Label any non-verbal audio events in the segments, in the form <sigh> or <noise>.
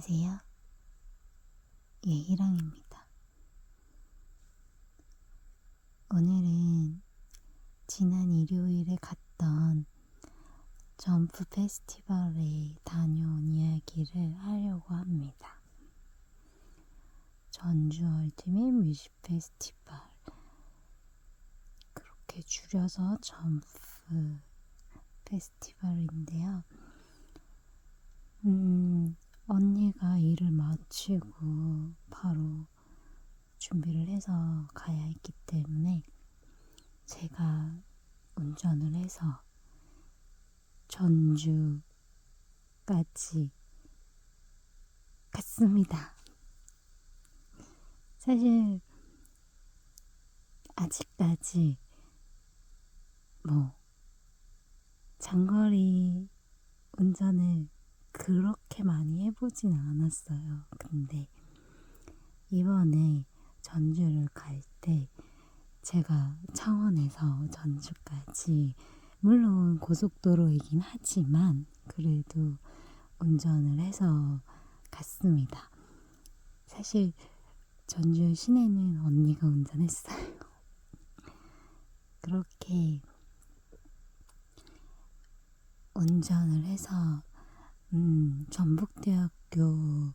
안녕하세요. 예희랑입니다. 오늘은 지난 일요일에 갔던 점프 페스티벌에 다녀온 이야기를 하려고 합니다. 전주 얼티밋 뮤직 페스티벌. 그렇게 줄여서 점프 페스티벌인데요. 음, 언니가 일을 마치고 바로 준비를 해서 가야 했기 때문에 제가 운전을 해서 전주까지 갔습니다. 사실 아직까지 뭐 장거리 운전을 그렇게 많이 해보진 않았어요. 근데 이번에 전주를 갈 때 제가 창원에서 전주까지 물론 고속도로이긴 하지만 그래도 운전을 해서 갔습니다. 사실 전주 시내는 언니가 운전했어요. 그렇게 운전을 해서 음, 전북대학교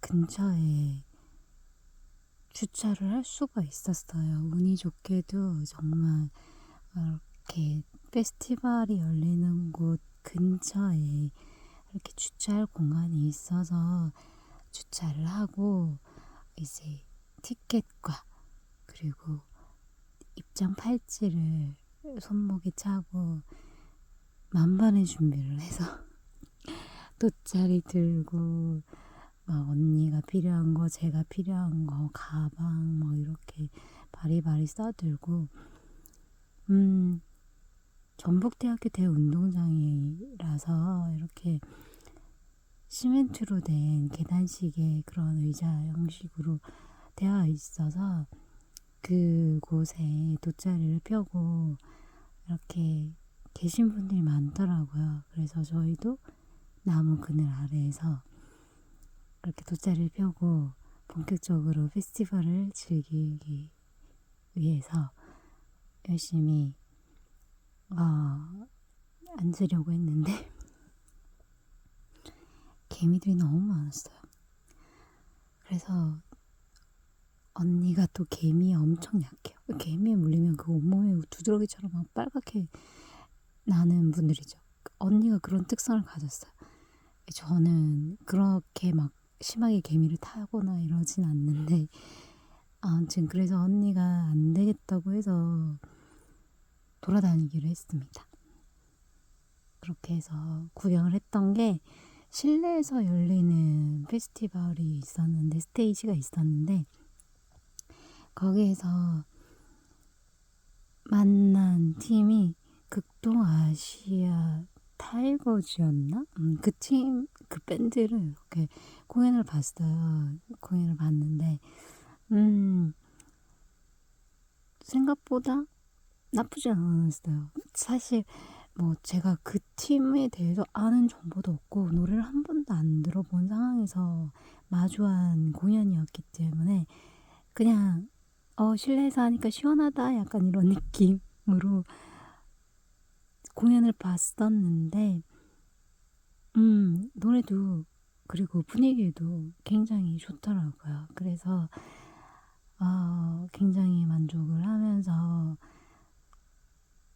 근처에 주차를 할 수가 있었어요. 운이 좋게도 정말 이렇게 페스티벌이 열리는 곳 근처에 이렇게 주차할 공간이 있어서 주차를 하고 이제 티켓과 그리고 입장 팔찌를 손목에 차고 만반의 준비를 해서 돗자리 들고 막 언니가 필요한 거 제가 필요한 거 가방 뭐 이렇게 바리바리 싸들고 음 전북대학교 대운동장이라서 이렇게 시멘트로 된 계단식의 그런 의자 형식으로 되어 있어서 그곳에 돗자리를 펴고 이렇게 계신 분들이 많더라고요. 그래서 저희도 나무 그늘 아래에서 이렇게 돗자리를 펴고 본격적으로 페스티벌을 즐기기 위해서 열심히 어, 앉으려고 했는데 <laughs> 개미들이 너무 많았어요. 그래서 언니가 또 개미에 엄청 약해요. 개미에 물리면 그 온몸에 두드러기처럼 막 빨갛게 나는 분들이죠. 언니가 그런 특성을 가졌어요. 저는 그렇게 막 심하게 개미를 타거나 이러진 않는데 아무튼 그래서 언니가 안 되겠다고 해서 돌아다니기로 했습니다. 그렇게 해서 구경을 했던 게 실내에서 열리는 페스티벌이 있었는데 스테이지가 있었는데 거기에서 만난 팀이 극동 아시아 타이거즈였나? 음, 그 팀, 그 밴드를 이렇게 공연을 봤어요. 공연을 봤는데, 음, 생각보다 나쁘지 않았어요. 사실, 뭐, 제가 그 팀에 대해서 아는 정보도 없고, 노래를 한 번도 안 들어본 상황에서 마주한 공연이었기 때문에, 그냥, 어, 실내에서 하니까 시원하다. 약간 이런 <laughs> 느낌으로 공연을 봤었는데, 음, 노래도 그리고 분위기도 굉장히 좋더라고요. 그래서 어, 굉장히 만족을 하면서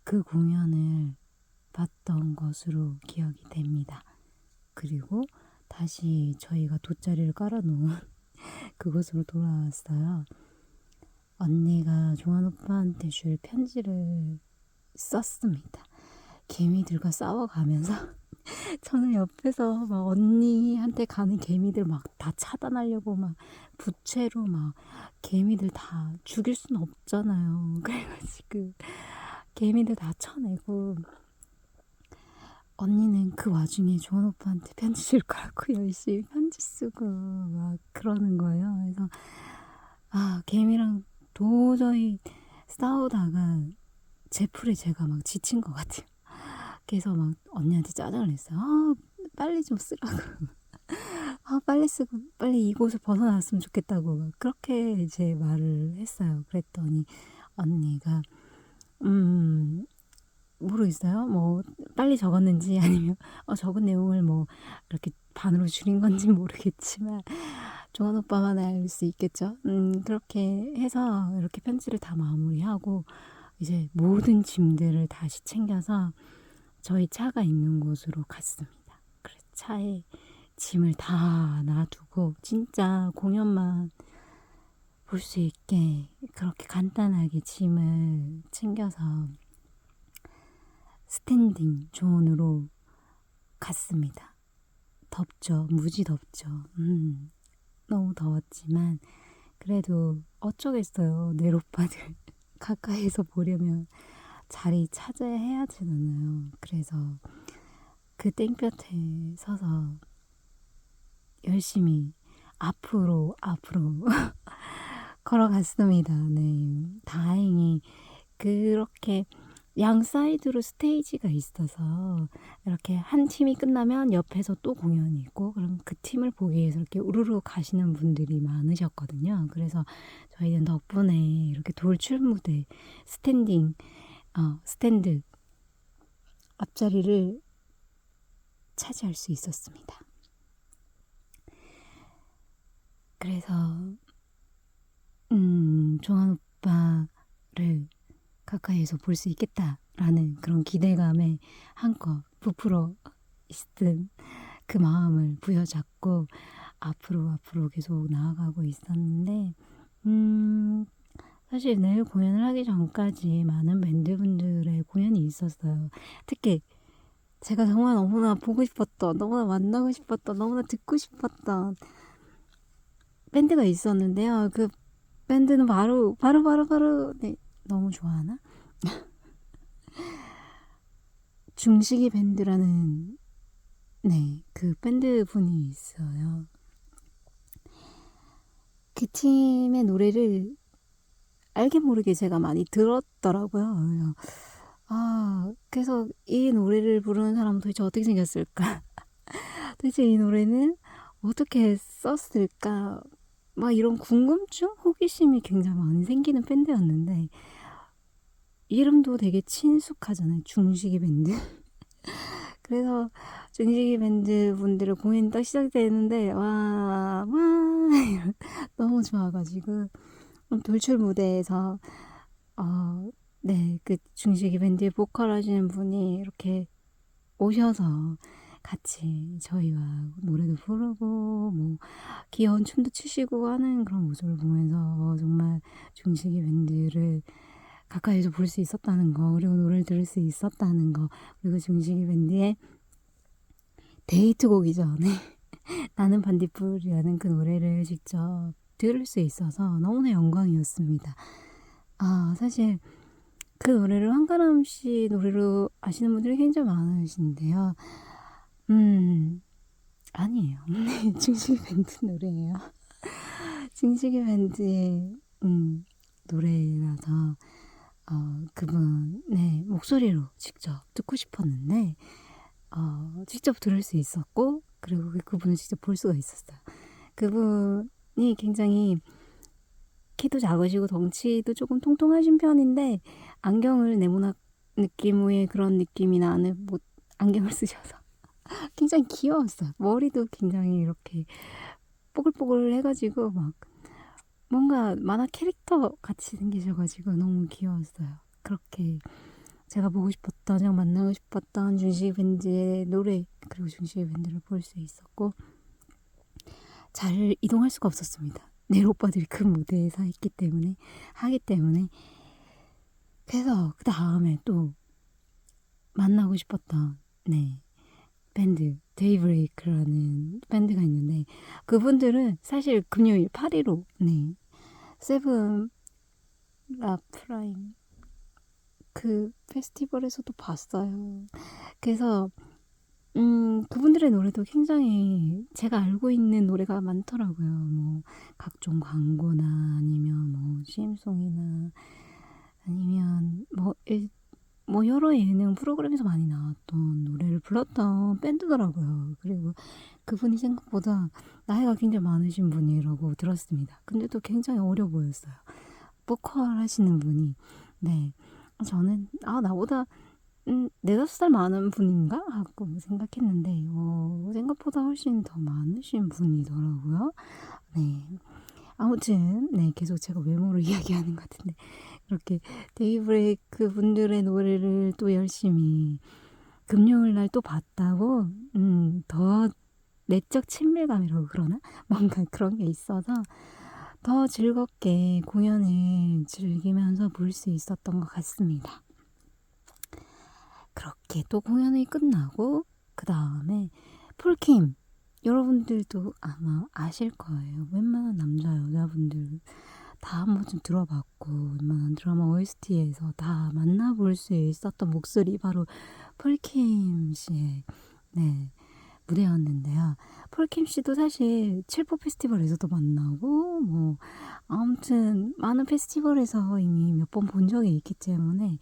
그 공연을 봤던 것으로 기억이 됩니다. 그리고 다시 저희가 돗자리를 깔아놓은 <laughs> 그곳으로 돌아왔어요. 언니가 종환 오빠한테 줄 편지를 썼습니다. 개미들과 싸워가면서 <laughs> 저는 옆에서 막 언니한테 가는 개미들 막 다 차단하려고 막 부채로 막 개미들 다 죽일 수는 없잖아요. <laughs> 그래가지고 개미들 다 쳐내고 언니는 그 와중에 조원 오빠한테 편지 줄 거라고 <laughs> 열심히 편지 쓰고 막 그러는 거예요. 그래서 아 개미랑 도저히 싸우다가 제 풀에 제가 막 지친 것 같아요. 그래서 막 언니한테 짜증을 냈어요. 아, 빨리 좀 쓰라고. <laughs> 아 빨리 쓰고 빨리 이곳을 벗어났으면 좋겠다고 막 그렇게 이제 말을 했어요. 그랬더니 언니가 음 모르겠어요. 뭐 빨리 적었는지 아니면 어, 적은 내용을 뭐 이렇게 반으로 줄인 건지 모르겠지만 종원 오빠만 알 수 있겠죠. 음 그렇게 해서 이렇게 편지를 다 마무리하고 이제 모든 짐들을 다시 챙겨서 저희 차가 있는 곳으로 갔습니다. 그래서 차에 짐을 다 놔두고 진짜 공연만 볼 수 있게 그렇게 간단하게 짐을 챙겨서 스탠딩 존으로 갔습니다. 덥죠. 무지 덥죠. 음, 너무 더웠지만 그래도 어쩌겠어요. 내 오빠들 <laughs> 가까이서 보려면 자리 찾아야 해야 되잖아요. 그래서 그 땡볕에 서서 열심히 앞으로 앞으로 <laughs> 걸어갔습니다. 네. 다행히 그렇게 양 사이드로 스테이지가 있어서 이렇게 한 팀이 끝나면 옆에서 또 공연이 있고 그럼 그 팀을 보기 위해서 이렇게 우르르 가시는 분들이 많으셨거든요. 그래서 저희는 덕분에 이렇게 돌출 무대 스탠딩 어, 스탠드 앞자리를 차지할 수 있었습니다. 그래서 음, 종환 오빠를 가까이에서 볼 수 있겠다라는 그런 기대감에 한껏 부풀어 있던 그 마음을 부여잡고 앞으로 앞으로 계속 나아가고 있었는데 음 사실 내일 공연을 하기 전까지 많은 밴드분들의 공연이 있었어요. 특히 제가 정말 너무나 보고 싶었던, 너무나 만나고 싶었던, 너무나 듣고 싶었던 밴드가 있었는데요. 그 밴드는 바로 바로 바로 바로 네, 너무 좋아하나? <laughs> 중식이 밴드라는 네, 그 밴드 분이 있어요. 그 팀의 노래를 알게 모르게 제가 많이 들었더라고요. 아, 그래서 이 노래를 부르는 사람은 도대체 어떻게 생겼을까? <laughs> 도대체 이 노래는 어떻게 썼을까? 막 이런 궁금증, 호기심이 굉장히 많이 생기는 밴드였는데 이름도 되게 친숙하잖아요. 중식이 밴드. <laughs> 그래서 중식이 밴드 분들의 공연이 딱 시작되는데 와, 와 <laughs> 너무 좋아가지고 돌출 무대에서 어, 네, 그 중식이 밴드의 보컬 하시는 분이 이렇게 오셔서 같이 저희와 노래도 부르고 뭐 귀여운 춤도 추시고 하는 그런 모습을 보면서 정말 중식이 밴드를 가까이서 볼 수 있었다는 거 그리고 노래를 들을 수 있었다는 거 그리고 중식이 밴드의 데이트곡이죠. 네. <laughs> 나는 반딧불이라는 그 노래를 직접 들을 수 있어서 너무나 영광이었습니다. 아 사실 그 노래를 한가람 씨 노래로 아시는 분들이 굉장히 많으신데요. 음, 아니에요. <laughs> 네, 중식이 밴드 노래예요. <laughs> 중식이 밴드의 음, 노래라서 어, 그분 네 목소리로 직접 듣고 싶었는데 어, 직접 들을 수 있었고 그리고 그분을 직접 볼 수가 있었어요. 그분이 굉장히 키도 작으시고 덩치도 조금 통통하신 편인데 안경을 네모난 느낌의 그런 느낌이 나는 뭐 안경을 쓰셔서 <laughs> 굉장히 귀여웠어요. 머리도 굉장히 이렇게 뽀글뽀글 해가지고 막 뭔가 만화 캐릭터 같이 생기셔가지고 너무 귀여웠어요. 그렇게 제가 보고 싶었던, 제가 만나고 싶었던 준식이 밴드의 노래 그리고 준식이 밴드를 볼 수 있었고 잘 이동할 수가 없었습니다. 내 오빠들이 그 무대에 서 있기 때문에 하기 때문에 그래서 그 다음에 또 만나고 싶었던 네 밴드 데이브레이크라는 밴드가 있는데 그분들은 사실 금요일 8일로 네 세븐 라프라임 그 페스티벌에서도 봤어요. 그래서 음, 그분들의 노래도 굉장히 제가 알고 있는 노래가 많더라고요. 뭐 각종 광고나 아니면 뭐 CM송이나 아니면 뭐 일, 뭐 여러 예능 프로그램에서 많이 나왔던 노래를 불렀던 밴드더라고요. 그리고 그분이 생각보다 나이가 굉장히 많으신 분이라고 들었습니다. 근데 또 굉장히 어려 보였어요. 보컬 하시는 분이. 네. 저는, 아, 나보다, 음, 네다섯 살 많은 분인가? 하고 생각했는데, 어, 생각보다 훨씬 더 많으신 분이더라고요. 네. 아무튼, 네, 계속 제가 외모를 <laughs> 이야기하는 것 같은데, 이렇게 데이브레이크 분들의 노래를 또 열심히 금요일 날 또 봤다고, 음, 더 내적 친밀감이라고 그러나? <laughs> 뭔가 그런 게 있어서 더 즐겁게 공연을 즐기면서 볼 수 있었던 것 같습니다. 그렇게 또 공연이 끝나고, 그 다음에 폴킴. 여러분들도 아마 아실 거예요. 웬만한 남자, 여자분들 다 한 번쯤 들어봤고, 웬만한 드라마 OST에서 다 만나볼 수 있었던 목소리, 바로 폴킴 씨의, 네, 무대였는데요. 폴킴 씨도 사실 칠포 페스티벌에서도 만나고, 뭐, 아무튼, 많은 페스티벌에서 이미 몇 번 본 적이 있기 때문에,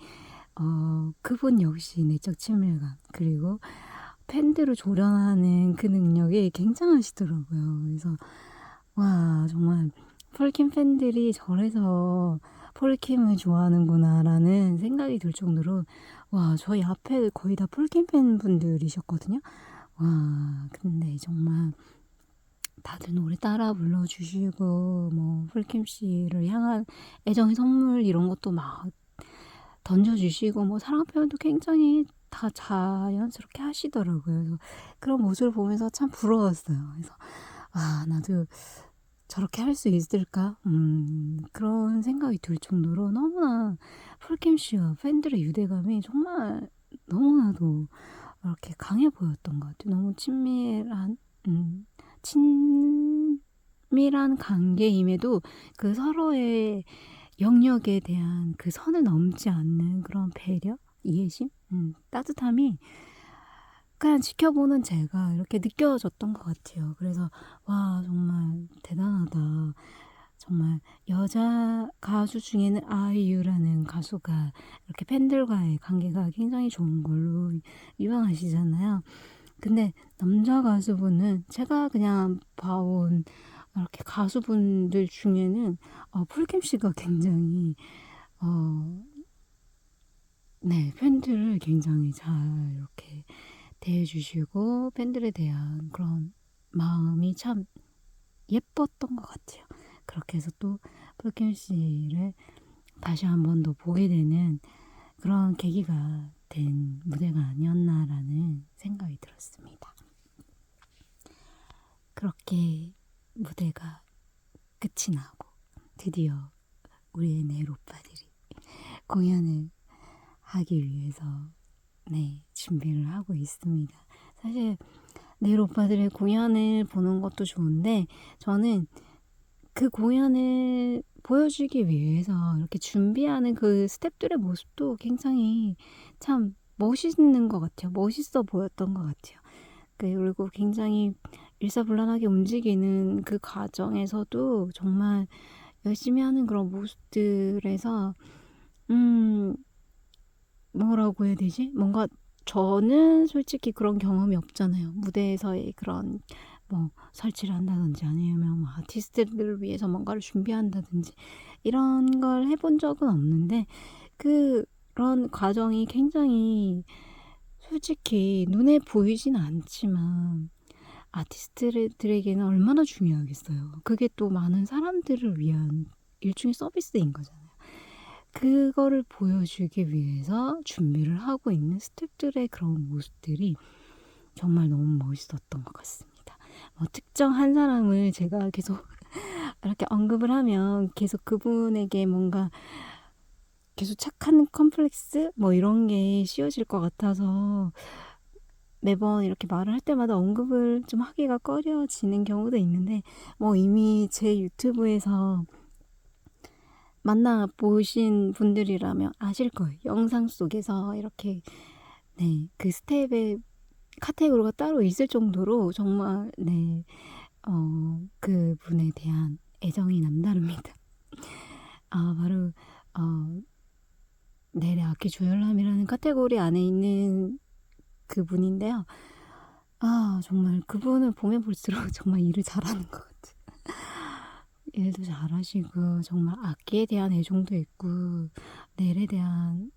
어, 그분 역시 내적 친밀감, 그리고 팬들을 조련하는 그 능력이 굉장하시더라고요. 그래서, 와, 정말, 폴킴 팬들이 저래서 폴킴을 좋아하는구나라는 생각이 들 정도로, 와, 저희 앞에 거의 다 폴킴 팬분들이셨거든요. 와, 근데 정말 다들 노래 따라 불러주시고, 뭐, 폴킴 씨를 향한 애정의 선물 이런 것도 막 던져주시고, 뭐, 사랑 표현도 굉장히 다 자연스럽게 하시더라고요. 그래서 그런 모습을 보면서 참 부러웠어요. 그래서, 아, 나도 저렇게 할 수 있을까? 음, 그런 생각이 들 정도로 너무나 폴킴 씨와 팬들의 유대감이 정말 너무나도 이렇게 강해 보였던 것 같아요. 너무 친밀한, 음, 친밀한 관계임에도 그 서로의 영역에 대한 그 선을 넘지 않는 그런 배려, 이해심, 음, 따뜻함이 그냥 지켜보는 제가 이렇게 느껴졌던 것 같아요. 그래서, 와, 정말 대단하다. 정말 여자 가수 중에는 아이유라는 가수가 이렇게 팬들과의 관계가 굉장히 좋은 걸로 유명하시잖아요. 근데 남자 가수분은 제가 그냥 봐온 이렇게 가수분들 중에는 어, 폴킴 씨가 굉장히 어, 네 팬들을 굉장히 잘 이렇게 대해주시고 팬들에 대한 그런 마음이 참 예뻤던 것 같아요. 그렇게 해서 또 폴킴 씨를 다시 한 번 더 보게 되는 그런 계기가 된 무대가 아니었나라는 생각이 들었습니다. 그렇게 무대가 끝이 나고 드디어 우리의 내일 오빠들이 공연을 하기 위해서 네 준비를 하고 있습니다. 사실 내일 오빠들의 공연을 보는 것도 좋은데 저는 그 공연을 보여주기 위해서 이렇게 준비하는 그 스탭들의 모습도 굉장히 참 멋있는 것 같아요. 멋있어 보였던 것 같아요. 그리고 굉장히 일사불란하게 움직이는 그 과정에서도 정말 열심히 하는 그런 모습들에서, 음, 뭐라고 해야 되지? 뭔가 저는 솔직히 그런 경험이 없잖아요. 무대에서의 그런 뭐 설치를 한다든지 아니면 뭐 아티스트들을 위해서 뭔가를 준비한다든지 이런 걸 해본 적은 없는데 그런 과정이 굉장히 솔직히 눈에 보이진 않지만 아티스트들에게는 얼마나 중요하겠어요. 그게 또 많은 사람들을 위한 일종의 서비스인 거잖아요. 그거를 보여주기 위해서 준비를 하고 있는 스탭들의 그런 모습들이 정말 너무 멋있었던 것 같습니다. 어, 특정 한 사람을 제가 계속 <laughs> 이렇게 언급을 하면 계속 그분에게 뭔가 계속 착한 컴플렉스 뭐 이런 게 씌워질 것 같아서 매번 이렇게 말을 할 때마다 언급을 좀 하기가 꺼려지는 경우도 있는데 뭐 이미 제 유튜브에서 만나 보신 분들이라면 아실 거예요. 영상 속에서 이렇게 네, 그 스텝의 카테고리가 따로 있을 정도로 정말 네, 어, 그 분에 대한 애정이 남다릅니다. <laughs> 아, 바로 어, 내래 악기 조열남이라는 카테고리 안에 있는 그분인데요. 아 정말 그분을 보면 볼수록 <laughs> 정말 일을 잘하는 것 같아요. 일도 잘하시고 정말 악기에 대한 애정도 있고 넬에 대한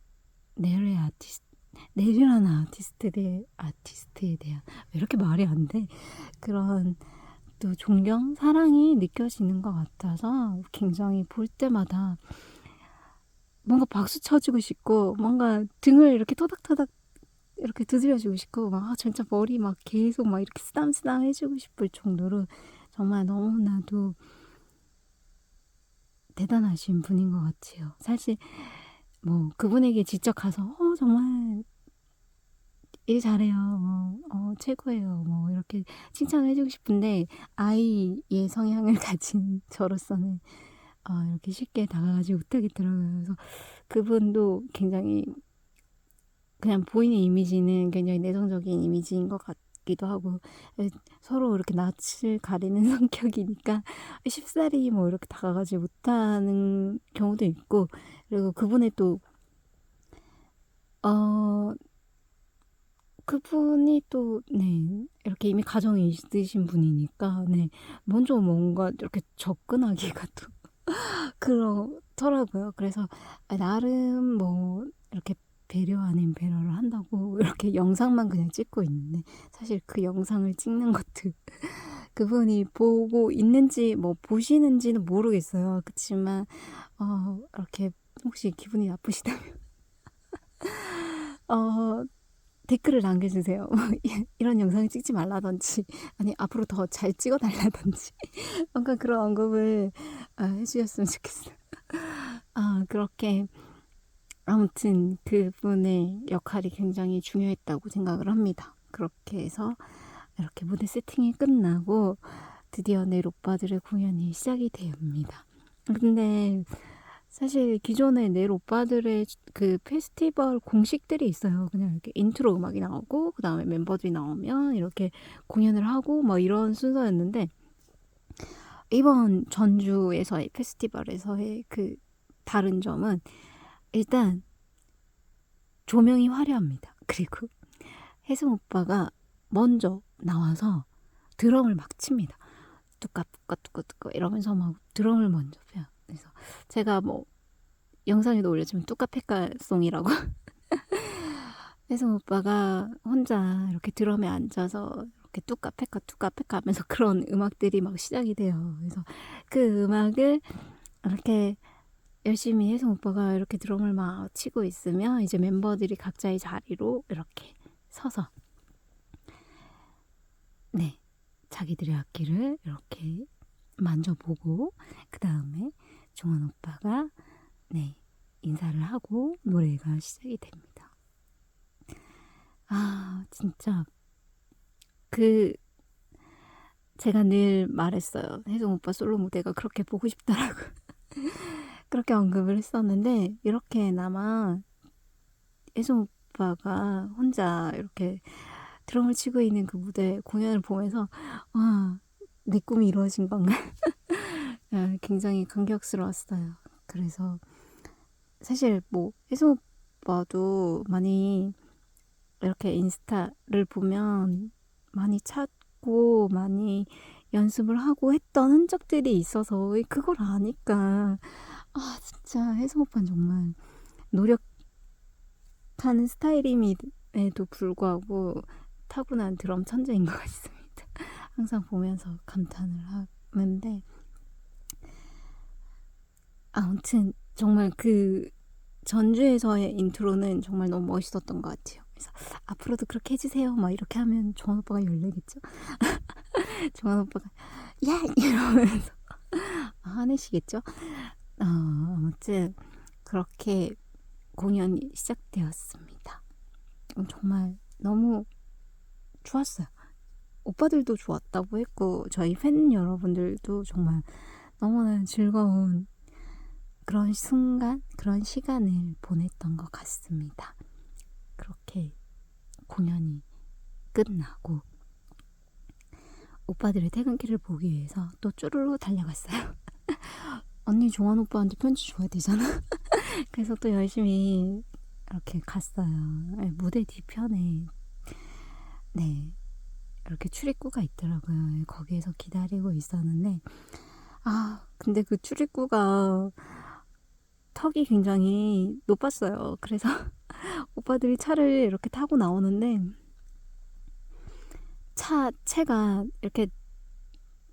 넬의 아티스트 넬이라는 아티스트에 아티스트에 대한 왜 이렇게 말이 안 돼? 그런 또 존경, 사랑이 느껴지는 것 같아서 굉장히 볼 때마다 뭔가 박수 쳐주고 싶고 뭔가 등을 이렇게 토닥토닥 이렇게 두드려주고 싶고 막 아, 진짜 머리 막 계속 막 이렇게 쓰담쓰담 해주고 싶을 정도로 정말 너무나도 대단하신 분인 것 같아요. 사실 뭐 그분에게 직접 가서 어 정말 일 잘해요. 뭐, 어, 최고예요. 뭐 이렇게 칭찬을 해주고 싶은데 아이의 성향을 <laughs> 가진 저로서는 어, 이렇게 쉽게 다가가지 못하겠더라고요. 그래서 그분도 굉장히 그냥 보이는 이미지는 굉장히 내성적인 이미지인 것 같기도 하고 서로 이렇게 낯을 가리는 <laughs> 성격이니까 쉽사리 뭐 이렇게 다가가지 못하는 경우도 있고 그리고 그분의 또 어, 그분이 또, 네, 이렇게 이미 가정이 있으신 분이니까, 네, 먼저 뭔가 이렇게 접근하기가 또 <laughs> 그렇더라고요. 그래서 나름 뭐, 이렇게 배려 아닌 배려를 한다고 <laughs> 이렇게 영상만 그냥 찍고 있는데, 사실 그 영상을 찍는 것도 <laughs> 그분이 보고 있는지, 뭐, 보시는지는 모르겠어요. 그치만, 어, 이렇게 혹시 기분이 나쁘시다면, <laughs> 어, 댓글을 남겨주세요. 이런 영상을 찍지 말라든지, 아니, 앞으로 더 잘 찍어달라든지, 뭔가 그런 언급을 아, 해주셨으면 좋겠어요. 아, 그렇게, 아무튼 그분의 역할이 굉장히 중요했다고 생각을 합니다. 그렇게 해서 이렇게 무대 세팅이 끝나고 드디어 내일 오빠들의 공연이 시작이 됩니다. 근데 사실 기존에 낼 오빠들의 그 페스티벌 공식들이 있어요. 그냥 이렇게 인트로 음악이 나오고 그 다음에 멤버들이 나오면 이렇게 공연을 하고 뭐 이런 순서였는데 이번 전주에서의 페스티벌에서의 그 다른 점은 일단 조명이 화려합니다. <laughs> 그리고 혜승 오빠가 먼저 나와서 드럼을 막 칩니다. 뚜까 뚜까 뚜까 뚜까 이러면서 막 드럼을 먼저 펴요. 그래서 제가 뭐 영상에도 올렸지만 뚜까페까송이라고 <laughs> 혜성 오빠가 혼자 이렇게 드럼에 앉아서 이렇게 뚜까페까 뚜까페까 하면서 그런 음악들이 막 시작이 돼요. 그래서 그 음악을 이렇게 열심히 혜성 오빠가 이렇게 드럼을 막 치고 있으면 이제 멤버들이 각자의 자리로 이렇게 서서 네 자기들의 악기를 이렇게 만져보고 그 다음에 종원 오빠가 네 인사를 하고 노래가 시작이 됩니다. 아 진짜 그 제가 늘 말했어요. 혜성 오빠 솔로 무대가 그렇게 보고 싶다라고 그렇게 언급을 했었는데 이렇게나마 혜성 오빠가 혼자 이렇게 드럼을 치고 있는 그 무대 공연을 보면서 와 내 꿈이 이루어진 건가? 아, <laughs> 굉장히 감격스러웠어요. 그래서 사실 뭐 혜성 오빠도 많이 이렇게 인스타를 보면 많이 찾고 많이 연습을 하고 했던 흔적들이 있어서 그걸 아니까 아 진짜 혜성 오빠는 정말 노력하는 스타일임에도 불구하고 타고난 드럼 천재인 것 같습니다. <laughs> 항상 보면서 감탄을 하는데 아무튼 정말 그 전주에서의 인트로는 정말 너무 멋있었던 것 같아요. 그래서 앞으로도 그렇게 해주세요. 막 이렇게 하면 정한 오빠가 열내겠죠. 정한 <laughs> 오빠가 야 이러면서 <laughs> 화내시겠죠. 어, 아무튼 그렇게 공연이 시작되었습니다. 정말 너무 좋았어요. 오빠들도 좋았다고 했고 저희 팬 여러분들도 정말 너무나 즐거운 그런 순간, 그런 시간을 보냈던 것 같습니다. 그렇게 공연이 끝나고 오빠들의 퇴근길을 보기 위해서 또 쪼르르 달려갔어요. <laughs> 언니 종환 오빠한테 편지 줘야 되잖아. <laughs> 그래서 또 열심히 이렇게 갔어요. 네, 무대 뒤편에 네 이렇게 출입구가 있더라고요. 거기에서 기다리고 있었는데 아 근데 그 출입구가 턱이 굉장히 높았어요. 그래서 <laughs> 오빠들이 차를 이렇게 타고 나오는데 차 채가 이렇게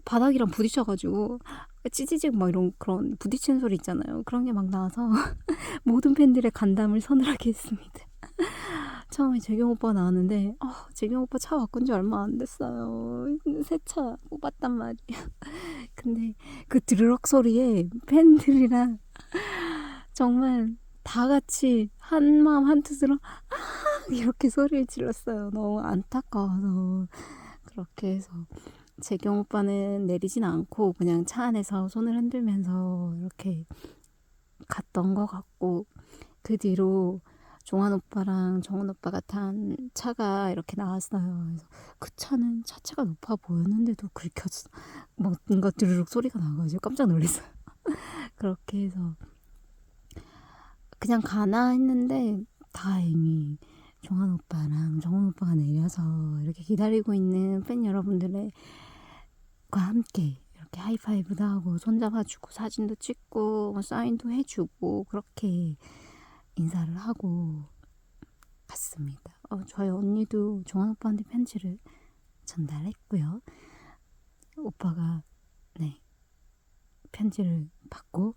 바닥이랑 부딪혀가지고 찌지직 막 이런 그런 부딪히는 소리 있잖아요. 그런 게 막 나와서 <laughs> 모든 팬들의 간담을 서늘하게 했습니다. <laughs> 처음에 재경 오빠 나왔는데 어, 재경 오빠 차 바꾼 지 얼마 안 됐어요. 새 차 뽑았단 말이야. <laughs> 근데 그 드르륵 소리에 팬들이랑 정말 다 같이 한 마음 한 뜻으로 아 이렇게 소리를 질렀어요. 너무 안타까워서 그렇게 해서 재경 오빠는 내리진 않고 그냥 차 안에서 손을 흔들면서 이렇게 갔던 것 같고 그 뒤로 종환 오빠랑 정원 오빠가 탄 차가 이렇게 나왔어요. 그래서 그 차는 차체가 높아 보였는데도 긁혔어. 뭔가 드르륵 소리가 나가지고 깜짝 놀랐어요. <laughs> 그렇게 해서 그냥 가나 했는데 다행히 종환 오빠랑 정원 오빠가 내려서 이렇게 기다리고 있는 팬 여러분들 과 함께 이렇게 하이파이브도 하고 손잡아주고 사진도 찍고 뭐 사인도 해주고 그렇게 인사를 하고 갔습니다. 어, 저희 언니도 종환 오빠한테 편지를 전달했고요. 오빠가 네 편지를 받고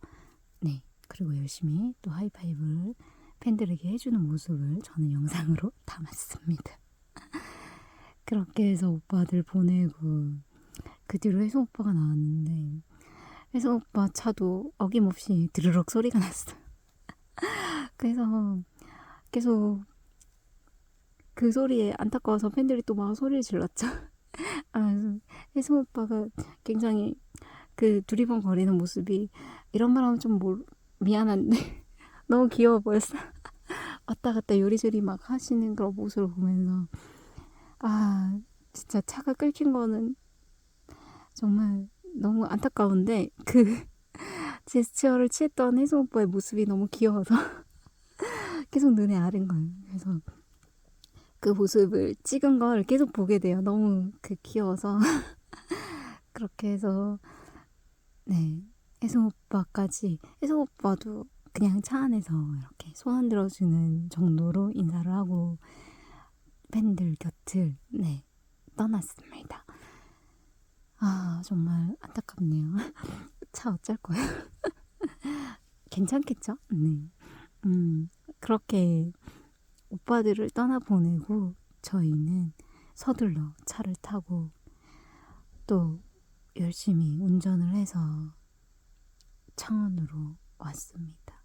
네 그리고 열심히 또 하이파이브를 팬들에게 해주는 모습을 저는 영상으로 <laughs> 담았습니다. 그렇게 해서 오빠들 보내고 그 뒤로 혜성 오빠가 나왔는데 혜성 오빠 차도 어김없이 드르륵 소리가 <laughs> 났어요. 그래서 계속 그 소리에 안타까워서 팬들이 또 막 소리를 질렀죠. <laughs> 아, 혜성 오빠가 굉장히 그 두리번 거리는 모습이 이런 말 하면 좀 뭐, 미안한데 <laughs> 너무 귀여워 보였어. 왔다 갔다 요리조리 막 하시는 그런 모습을 보면서 아 진짜 차가 끌킨 거는 정말 너무 안타까운데 그 <laughs> 제스처를 취했던 혜성 오빠의 모습이 너무 귀여워서 <laughs> 계속 눈에 아른 거예요. 그래서 그 모습을 찍은 걸 계속 보게 돼요. 너무 그 귀여워서 <laughs> 그렇게 해서 네 혜성 오빠까지 혜성 오빠도 그냥 차 안에서 이렇게 손 흔들어 주는 정도로 인사를 하고 팬들 곁을 네 떠났습니다. 아 정말 안타깝네요. <laughs> 차 어쩔 거예요? <laughs> 괜찮겠죠? 네. 음 그렇게 오빠들을 떠나보내고 저희는 서둘러 차를 타고 또 열심히 운전을 해서 창원으로 왔습니다.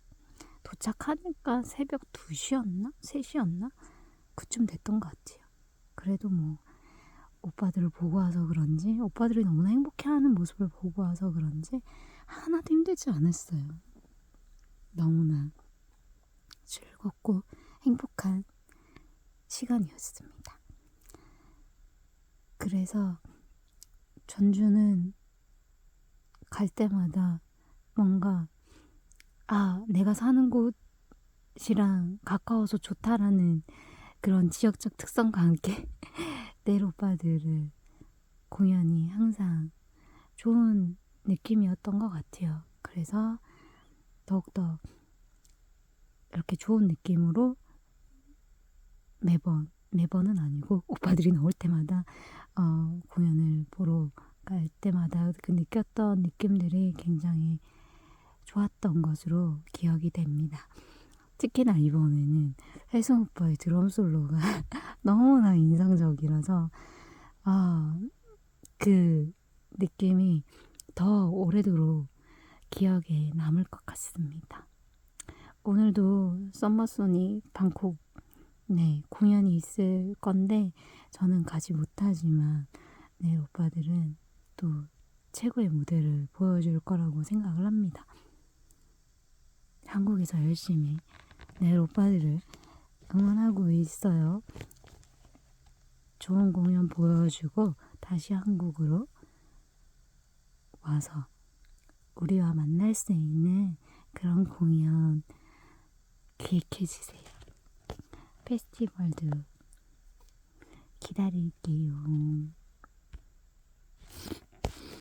도착하니까 새벽 2시였나? 3시였나? 그쯤 됐던 것 같아요. 그래도 뭐 오빠들을 보고 와서 그런지 오빠들이 너무나 행복해하는 모습을 보고 와서 그런지 하나도 힘들지 않았어요. 너무나 즐겁고 행복한 시간이었습니다. 그래서 전주는 갈 때마다 뭔가 아 내가 사는 곳이랑 가까워서 좋다라는 그런 지역적 특성과 함께 내일 오빠들을 공연이 항상 좋은 느낌이었던 것 같아요. 그래서 더욱더 이렇게 좋은 느낌으로 매번 매번은 아니고 <laughs> 오빠들이 나올 때마다 어, 공연을 보러 갈 때마다 그 느꼈던 느낌들이 굉장히 좋았던 것으로 기억이 됩니다. 특히나 이번에는 혜성 오빠의 드럼 솔로가 <laughs> 너무나 인상적이라서 아, 그 느낌이 더 오래도록 기억에 남을 것 같습니다. 오늘도 썸머소니 방콕 네, 공연이 있을 건데 저는 가지 못하지만 네, 오빠들은 또 최고의 무대를 보여줄 거라고 생각을 합니다. 한국에서 열심히 내 오빠들을 응원하고 있어요. 좋은 공연 보여주고 다시 한국으로 와서 우리와 만날 수 있는 그런 공연 기획해 주세요. 페스티벌도 기다릴게요.